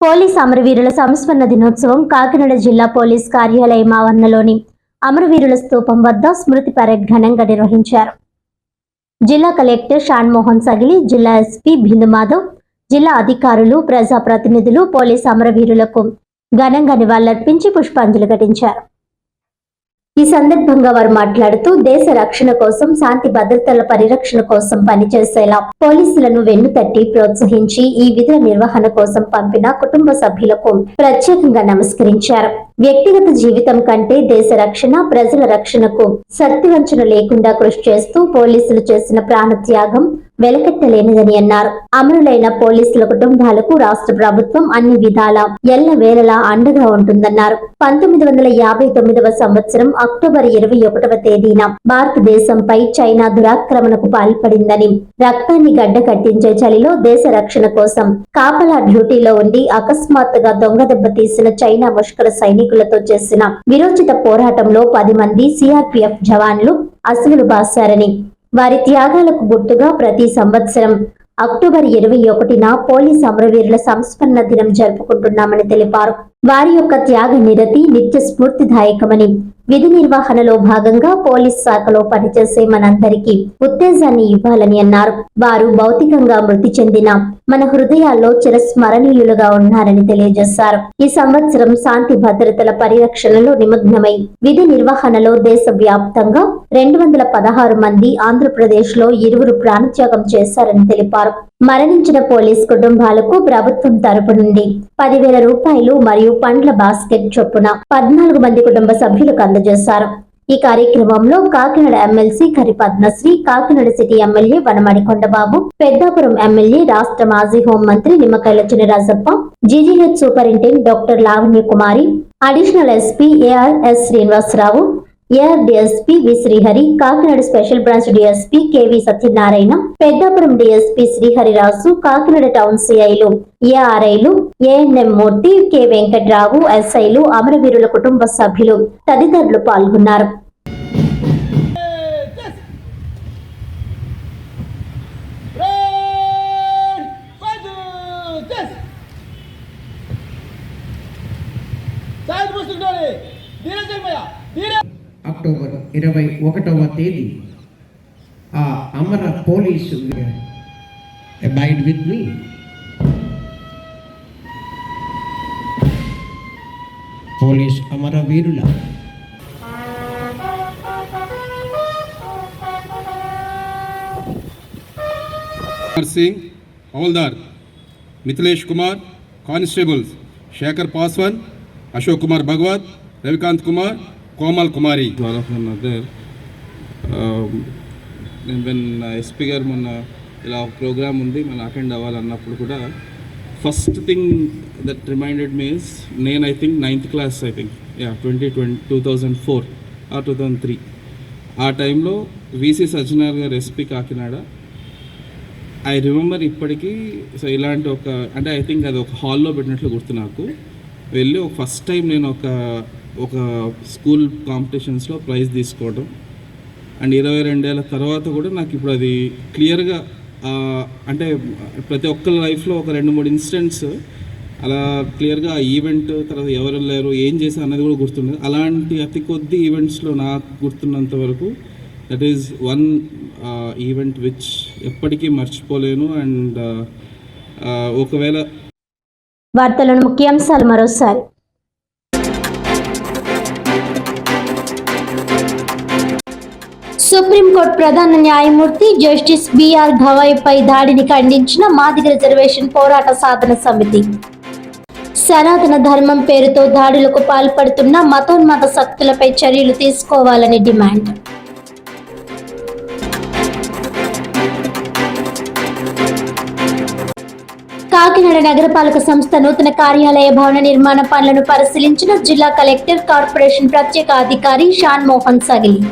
Police అమరవీరుల సంస్మరణ దినోత్సవం కాకినాడ జిల్లా పోలీస్ కార్యాలయం ఆవరణలోని అమరవీరుల స్తూపం వద్ద స్మృతి పరేడ్ ఘనంగా నిర్వహించారు. జిల్లా కలెక్టర్ షాన్మోహన్ సగిలి జిల్లా ఎస్పీ బిందు మాధవ్ జిల్లా అధికారులు ప్రజాప్రతినిధులు పోలీస్ అమరవీరులకు ఘనంగా నివాళులర్పించి పుష్పాంజలి ఘటించారు. ఈ సందర్భంగా వారు మాట్లాడుతూ దేశ రక్షణ కోసం శాంతి భద్రతల పరిరక్షణ కోసం పనిచేసేలా పోలీసులను వెన్నుతట్టి ప్రోత్సహించి ఈ విధుల నిర్వహణ కోసం పంపిన కుటుంబ సభ్యులకు ప్రత్యేకంగా నమస్కరించారు. వ్యక్తిగత జీవితం కంటే దేశ రక్షణ ప్రజల రక్షణకు శక్తివంచన లేకుండా కృషి చేస్తూ పోలీసులు చేసిన ప్రాణత్యాగం వెలకట్టలేనిదని అన్నారు. అమరులైన పోలీసుల కుటుంబాలకు రాష్ట్ర ప్రభుత్వం అన్ని విధాల ఎల్లవేళలా అండగా ఉంటుందన్నారు. పంతొమ్మిది వందల యాభై తొమ్మిదవ సంవత్సరం అక్టోబర్ ఇరవై ఒకటవ తేదీన భారతదేశంపై చైనా దురాక్రమణకు పాల్పడిందని రక్తాన్ని గడ్డ కట్టించే చలిలో దేశ రక్షణ కోసం కాపలా డ్యూటీలో ఉండి అకస్మాత్తుగా దొంగ దెబ్బ తీసిన చైనా ముష్కర సైనికులతో చేసిన విరోచిత పోరాటంలో పది మంది సిఆర్పిఎఫ్ జవాన్లు అసువులు బాశారని వారి త్యాగాలకు గుర్తుగా ప్రతి సంవత్సరం అక్టోబర్ ఇరవై ఒకటిన పోలీస్ అమరవీరుల సంస్మరణ దినం జరుపుకుంటున్నామని తెలిపారు. వారి యొక్క త్యాగ నిరతి నిత్య స్ఫూర్తిదాయకమని. విధి నిర్వహణలో భాగంగా పోలీస్ శాఖలో పనిచేసే మనందరికీ ఉత్తేజాన్ని ఇవ్వాలని అన్నారు. వారు భౌతికంగా మృతి చెందిన మన హృదయాల్లో చిరస్మరణీయులుగా ఉన్నారని తెలియజేశారు. ఈ సంవత్సరం శాంతి భద్రతల పరిరక్షణలో నిమగ్నమై విధి నిర్వహణలో దేశ వ్యాప్తంగా రెండు వందల పదహారు మంది ఆంధ్రప్రదేశ్లో ఇరువురు ప్రాణత్యాగం చేశారని తెలిపారు. మరణించిన పోలీస్ కుటుంబాలకు ప్రభుత్వం తరపు నుండి పదివేల రూపాయలు మరియు పండ్ల బాస్కెట్ చొప్పున పద్నాలుగు మంది కుటుంబ సభ్యులకు అందజేశారు. ఈ కార్యక్రమంలో Kakinada MLC Kari Padmasri Kakinada city MLA Vanamadi Kondababu Peddapuram MLA రాష్ట్ర మాజీ హోంమంత్రి Nimmakayala Chinarajappa GGH superintendent doctor Lavanya Kumari additional SP ARS Srinivasarao AR DSP V Srihari Kakinada special branch DSP KV Satyanarayana Peddapuram DSP Sriharirraju Kakinada town సిఐలు ఏఆర్ఐలు ANM Murthy K Venkatrao ఎస్ఐలు అమరవీరుల కుటుంబ సభ్యులు తదితరులు పాల్గొన్నారు. Red అక్టోబర్ ఇరవై ఒకటవ తేదీ. ఆ అమర police abide with me police అమరవీరుల Kumar Singh హౌల్దార్ Mithilesh Kumar constables Shekhar Paswan Ashok Kumar Bhagwat Ravikant Kumar Komal Kumari. all of them నేను వెన్ ఎస్పీ గారు మొన్న ఇలా ఒక ప్రోగ్రామ్ ఉంది మనం అటెండ్ అవ్వాలన్నప్పుడు కూడా first thing that reminded means నేను I think ninth class I think yeah twenty twenty two thousand four uh two thousand three. ఆ టైంలో వీసీ సజ్జనార్ గారు ఎస్పీ కాకినాడ. ఐ రిమెంబర్ ఇప్పటికీ సో ఇలాంటి ఒక అంటే ఐ థింక్ అది ఒక హాల్లో పెట్టినట్లు గుర్తు నాకు. వెళ్ళి ఒక ఫస్ట్ టైం నేను ఒక ఒక స్కూల్ కాంపిటీషన్స్లో ప్రైజ్ తీసుకోవడం అండ్ ఇరవై రెండేళ్ళ తర్వాత కూడా నాకు ఇప్పుడు అది క్లియర్గా అంటే ప్రతి ఒక్కరి లైఫ్లో ఒక రెండు మూడు ఇన్సిడెంట్స్ అలా క్లియర్గా ఆ ఈవెంట్ తర్వాత ఎవరు వెళ్ళారు ఏం చేశారు అనేది కూడా గుర్తుండదు. అలాంటి అతి కొద్ది ఈవెంట్స్లో నాకు గుర్తున్నంత వరకు that is one event which ఎప్పటికీ మర్చిపోలేను. అండ్ ఒకవేళ వార్తలను ముఖ్యాంశాలు మరోసారి. సుప్రీంకోర్టు ప్రధాన న్యాయమూర్తి జస్టిస్ బిఆర్ గవాయ్పై దాడిని ఖండించిన మాదిగ రిజర్వేషన్ పోరాట సాధన సమితి. సనాతన ధర్మం పేరుతో దాడులకు పాల్పడుతున్న మతోన్మత శక్తులపై చర్యలు తీసుకోవాలని డిమాండ్. కాకినాడ నగరపాలక సంస్థ నూతన కార్యాలయ భవన నిర్మాణ పనులను పరిశీలించిన జిల్లా కలెక్టర్ కార్పొరేషన్ ప్రత్యేక అధికారి షాన్ మోహన్ సగిలి.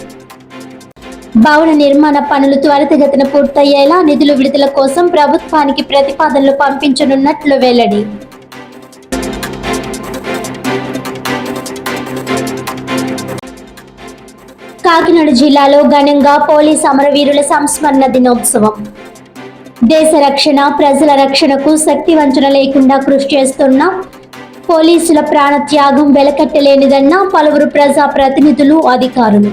భవన నిర్మాణ పనులు త్వరితగతిన పూర్తయ్యేలా నిధులు విడుదల కోసం ప్రభుత్వానికి ప్రతిపాదనలు పంపించనున్నట్లు వెల్లడి. కాకినాడ జిల్లాలో ఘనంగా పోలీస్ అమరవీరుల సంస్మరణ దినోత్సవం. దేశ రక్షణ ప్రజల రక్షణకు శక్తి వంచన లేకుండా కృషి చేస్తున్న పోలీసుల ప్రాణ త్యాగం వెలకట్టలేనిదన్న పలువురు ప్రజా ప్రతినిధులు అధికారులు.